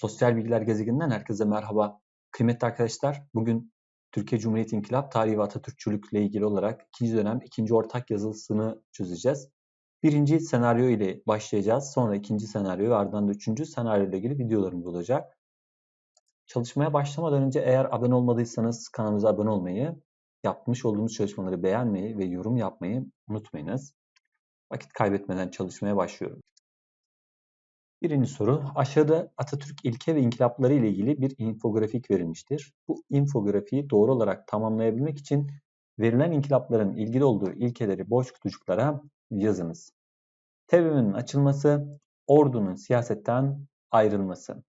Sosyal Bilgiler Gezegeninden herkese merhaba. Kıymetli arkadaşlar, bugün Türkiye Cumhuriyeti İnkılap Tarihi ve Atatürkçülük ile ilgili olarak ikinci dönem ikinci ortak yazılısını çözeceğiz. Birinci senaryo ile başlayacağız. Sonra ikinci senaryo ve ardından da üçüncü senaryo ile ilgili videolarımız olacak. Çalışmaya başlamadan önce eğer abone olmadıysanız kanalımıza abone olmayı, yapmış olduğumuz çalışmaları beğenmeyi ve yorum yapmayı unutmayınız. Vakit kaybetmeden çalışmaya başlıyorum. Birinci soru. Aşağıda Atatürk ilke ve inkılapları ile ilgili bir infografik verilmiştir. Bu infografiği doğru olarak tamamlayabilmek için verilen inkılapların ilgili olduğu ilkeleri boş kutucuklara yazınız. TBMM'nin açılması, ordunun siyasetten ayrılması.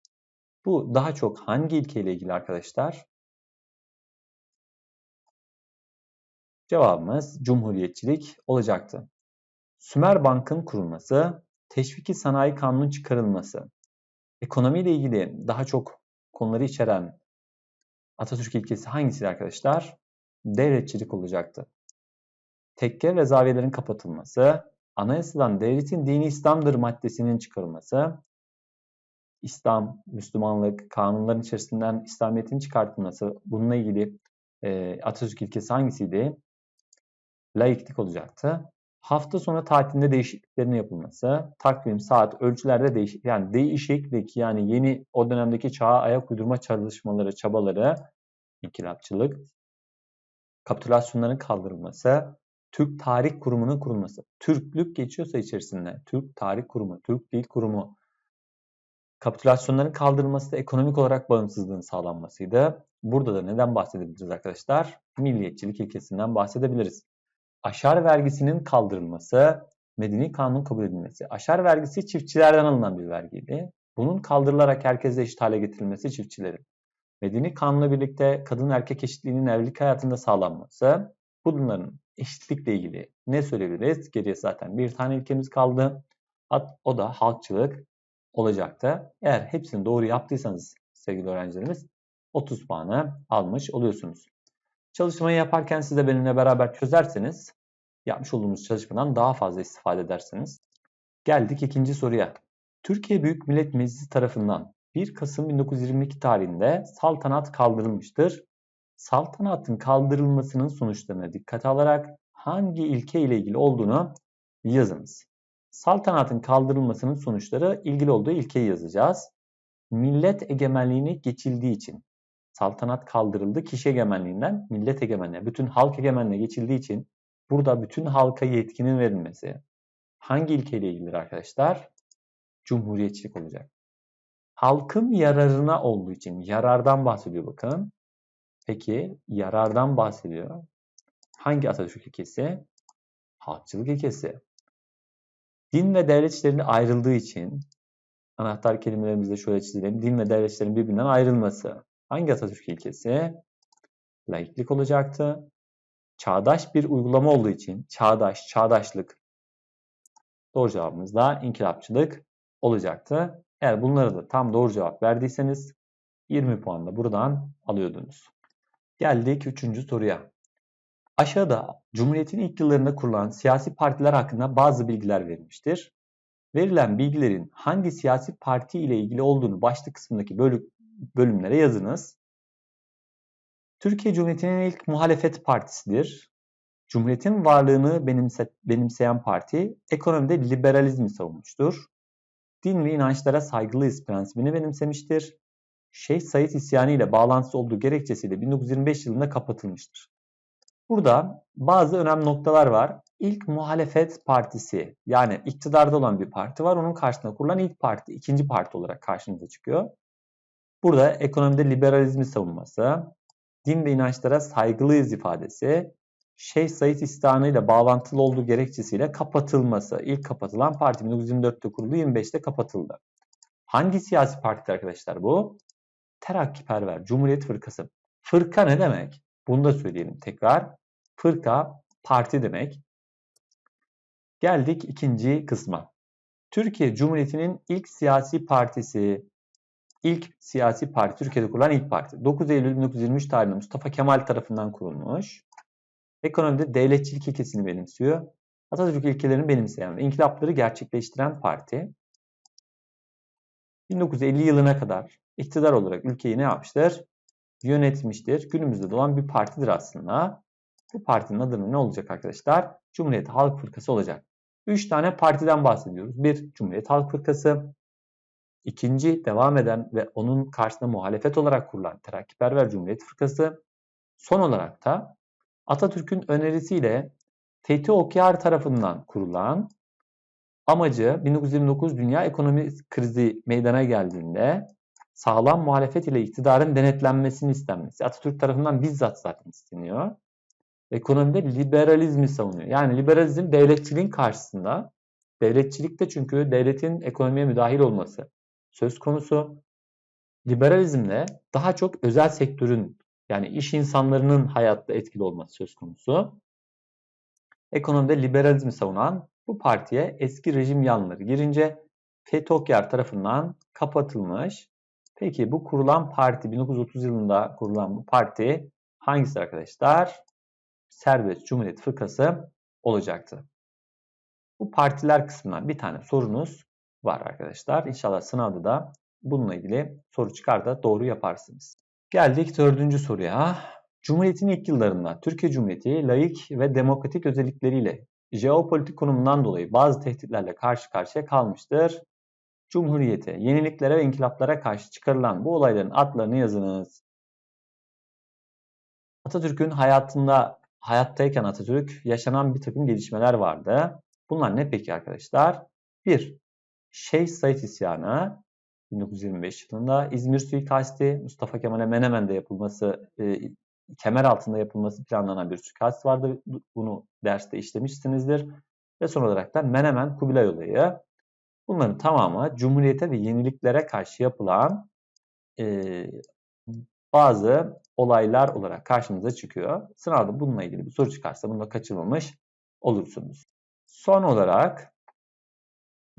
Bu daha çok hangi ilke ile ilgili arkadaşlar? Cevabımız cumhuriyetçilik olacaktı. Sümer Bank'ın kurulması, Teşviki Sanayi Kanunu'nun çıkarılması, ekonomiyle ilgili daha çok konuları içeren Atatürk ilkesi hangisi arkadaşlar? Devletçilik olacaktı. Tekke ve zaviyelerin kapatılması, anayasadan devletin dini İslam'dır maddesinin çıkarılması, İslam, Müslümanlık, kanunların içerisinden İslamiyet'in çıkartılması, bununla ilgili e, Atatürk ilkesi hangisiydi? Laiklik olacaktı. Hafta sonu tatilinde değişikliklerin yapılması, takvim, saat, ölçülerde değişik yani değişiklik yani yeni o dönemdeki çağa ayak uydurma çalışmaları, çabaları, inkılapçılık, kapitülasyonların kaldırılması, Türk Tarih Kurumu'nun kurulması. Türklük geçiyorsa içerisinde Türk Tarih Kurumu, Türk Dil Kurumu, kapitülasyonların kaldırılması da ekonomik olarak bağımsızlığın sağlanmasıydı. Burada da neden bahsedebiliriz arkadaşlar? Milliyetçilik ilkesinden bahsedebiliriz aşar vergisinin kaldırılması, medeni kanun kabul edilmesi. Aşar vergisi çiftçilerden alınan bir vergiydi. Bunun kaldırılarak herkese eşit hale getirilmesi çiftçilerin. Medeni kanunla birlikte kadın erkek eşitliğinin evlilik hayatında sağlanması, bunların eşitlikle ilgili ne söyleyebiliriz? Geriye zaten bir tane ilkemiz kaldı. O da halkçılık olacaktı. Eğer hepsini doğru yaptıysanız sevgili öğrencilerimiz 30 puanı almış oluyorsunuz. Çalışmayı yaparken siz de benimle beraber çözerseniz yapmış olduğumuz çalışmadan daha fazla istifade edersiniz. Geldik ikinci soruya. Türkiye Büyük Millet Meclisi tarafından 1 Kasım 1922 tarihinde saltanat kaldırılmıştır. Saltanatın kaldırılmasının sonuçlarına dikkate alarak hangi ilke ile ilgili olduğunu yazınız. Saltanatın kaldırılmasının sonuçları ilgili olduğu ilkeyi yazacağız. Millet egemenliğini geçildiği için saltanat kaldırıldı. Kişi egemenliğinden millet egemenliğine, bütün halk egemenliğine geçildiği için burada bütün halka yetkinin verilmesi hangi ilkeyle ilgilidir arkadaşlar? Cumhuriyetçilik olacak. Halkın yararına olduğu için yarardan bahsediyor bakın. Peki yarardan bahsediyor. Hangi Atatürk ilkesi? Halkçılık ilkesi. Din ve devlet ayrıldığı için anahtar kelimelerimizde şöyle çizelim. Din ve devletlerin birbirinden ayrılması. Hangi Atatürk ilkesi? Laiklik olacaktı. Çağdaş bir uygulama olduğu için çağdaş, çağdaşlık. Doğru cevabımız da inkılapçılık olacaktı. Eğer bunları da tam doğru cevap verdiyseniz 20 puan da buradan alıyordunuz. Geldik 3. soruya. Aşağıda Cumhuriyet'in ilk yıllarında kurulan siyasi partiler hakkında bazı bilgiler verilmiştir. Verilen bilgilerin hangi siyasi parti ile ilgili olduğunu başlık kısmındaki bölük, bölümlere yazınız. Türkiye Cumhuriyeti'nin ilk muhalefet partisidir. Cumhuriyetin varlığını benimse, benimseyen parti ekonomide liberalizmi savunmuştur. Din ve inançlara saygılıyız prensibini benimsemiştir. Şeyh Said isyanı ile bağlantısı olduğu gerekçesiyle 1925 yılında kapatılmıştır. Burada bazı önemli noktalar var. İlk muhalefet partisi yani iktidarda olan bir parti var. Onun karşısında kurulan ilk parti, ikinci parti olarak karşımıza çıkıyor. Burada ekonomide liberalizmi savunması, din ve inançlara saygılıyız ifadesi, Şeyh Said İstihanı ile bağlantılı olduğu gerekçesiyle kapatılması. İlk kapatılan parti 1924'te kuruldu, 25'te kapatıldı. Hangi siyasi parti arkadaşlar bu? Terakkiperver, Cumhuriyet Fırkası. Fırka ne demek? Bunu da söyleyelim tekrar. Fırka, parti demek. Geldik ikinci kısma. Türkiye Cumhuriyeti'nin ilk siyasi partisi ilk siyasi parti, Türkiye'de kurulan ilk parti. 9 Eylül 1923 tarihinde Mustafa Kemal tarafından kurulmuş. Ekonomide devletçilik ilkesini benimsiyor. Atatürk ilkelerini benimseyen ve inkılapları gerçekleştiren parti. 1950 yılına kadar iktidar olarak ülkeyi ne yapmıştır? Yönetmiştir. Günümüzde de olan bir partidir aslında. Bu partinin adı ne olacak arkadaşlar? Cumhuriyet Halk Fırkası olacak. 3 tane partiden bahsediyoruz. Bir Cumhuriyet Halk Fırkası, ikinci devam eden ve onun karşısında muhalefet olarak kurulan Terakkiperver Cumhuriyet Fırkası, son olarak da Atatürk'ün önerisiyle Fethi Okyar tarafından kurulan amacı 1929 dünya ekonomi krizi meydana geldiğinde sağlam muhalefet ile iktidarın denetlenmesini istenmesi. Atatürk tarafından bizzat zaten isteniyor. Ekonomide liberalizmi savunuyor. Yani liberalizm devletçiliğin karşısında. Devletçilikte çünkü devletin ekonomiye müdahil olması söz konusu. Liberalizmde daha çok özel sektörün yani iş insanlarının hayatta etkili olması söz konusu. Ekonomide liberalizmi savunan bu partiye eski rejim yanları girince Fethokyar tarafından kapatılmış. Peki bu kurulan parti 1930 yılında kurulan bu parti hangisi arkadaşlar? Serbest Cumhuriyet Fırkası olacaktı. Bu partiler kısmından bir tane sorunuz var arkadaşlar. İnşallah sınavda da bununla ilgili soru çıkar da doğru yaparsınız. Geldik dördüncü soruya. Cumhuriyetin ilk yıllarında Türkiye Cumhuriyeti laik ve demokratik özellikleriyle jeopolitik konumundan dolayı bazı tehditlerle karşı karşıya kalmıştır. Cumhuriyete, yeniliklere ve inkılaplara karşı çıkarılan bu olayların adlarını yazınız. Atatürk'ün hayatında, hayattayken Atatürk yaşanan bir takım gelişmeler vardı. Bunlar ne peki arkadaşlar? 1. Şeyh Said isyanı 1925 yılında İzmir suikasti Mustafa Kemal'e Menemen'de yapılması e, kemer altında yapılması planlanan bir suikast vardı. Bunu derste işlemişsinizdir. Ve son olarak da Menemen Kubilay olayı. Bunların tamamı Cumhuriyete ve yeniliklere karşı yapılan e, bazı olaylar olarak karşımıza çıkıyor. Sınavda bununla ilgili bir soru çıkarsa bunu da kaçırmamış olursunuz. Son olarak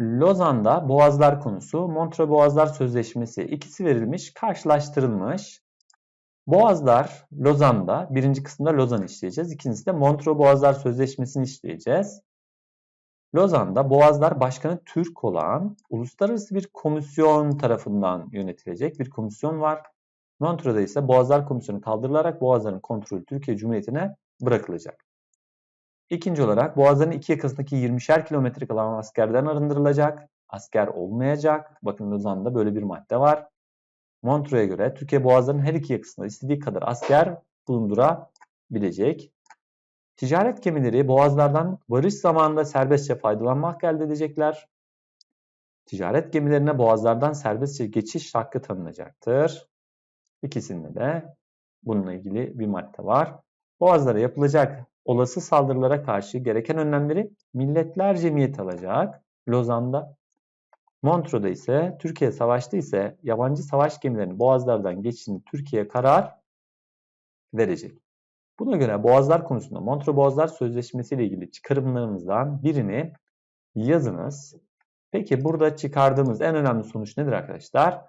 Lozan'da Boğazlar konusu, Montreux Boğazlar Sözleşmesi ikisi verilmiş, karşılaştırılmış. Boğazlar Lozan'da birinci kısımda Lozan işleyeceğiz. İkincisi de Montreux Boğazlar Sözleşmesi'ni işleyeceğiz. Lozan'da Boğazlar Başkanı Türk olan uluslararası bir komisyon tarafından yönetilecek bir komisyon var. Montreux'da ise Boğazlar Komisyonu kaldırılarak Boğazların kontrolü Türkiye Cumhuriyeti'ne bırakılacak. İkinci olarak Boğazların iki yakasındaki 20'şer kilometre kalan askerden arındırılacak. Asker olmayacak. Bakın Lozan'da böyle bir madde var. Montreux'e göre Türkiye boğazlarının her iki yakasında istediği kadar asker bulundurabilecek. Ticaret gemileri boğazlardan varış zamanında serbestçe faydalanmak elde edecekler. Ticaret gemilerine boğazlardan serbestçe geçiş hakkı tanınacaktır. İkisinde de bununla ilgili bir madde var. Boğazlara yapılacak olası saldırılara karşı gereken önlemleri Milletler Cemiyeti alacak. Lozan'da Montreux'da ise Türkiye savaşta ise yabancı savaş gemilerinin boğazlardan geçişini Türkiye karar verecek. Buna göre boğazlar konusunda Montreux Boğazlar Sözleşmesi ile ilgili çıkarımlarımızdan birini yazınız. Peki burada çıkardığımız en önemli sonuç nedir arkadaşlar?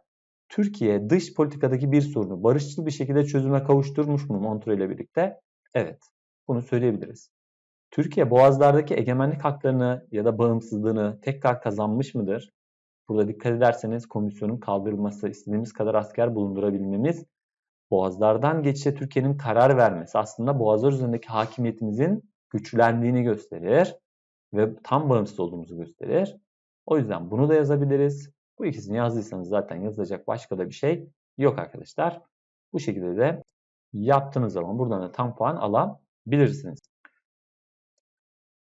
Türkiye dış politikadaki bir sorunu barışçıl bir şekilde çözüme kavuşturmuş mu Montreux ile birlikte? Evet, bunu söyleyebiliriz. Türkiye boğazlardaki egemenlik haklarını ya da bağımsızlığını tekrar kazanmış mıdır? Burada dikkat ederseniz komisyonun kaldırılması, istediğimiz kadar asker bulundurabilmemiz, boğazlardan geçişe Türkiye'nin karar vermesi aslında boğazlar üzerindeki hakimiyetimizin güçlendiğini gösterir ve tam bağımsız olduğumuzu gösterir. O yüzden bunu da yazabiliriz. Bu ikisini yazdıysanız zaten yazılacak başka da bir şey yok arkadaşlar. Bu şekilde de yaptığınız zaman buradan da tam puan alabilirsiniz.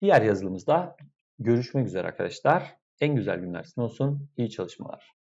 Diğer yazılımızda görüşmek üzere arkadaşlar. En güzel günler sizin olsun. İyi çalışmalar.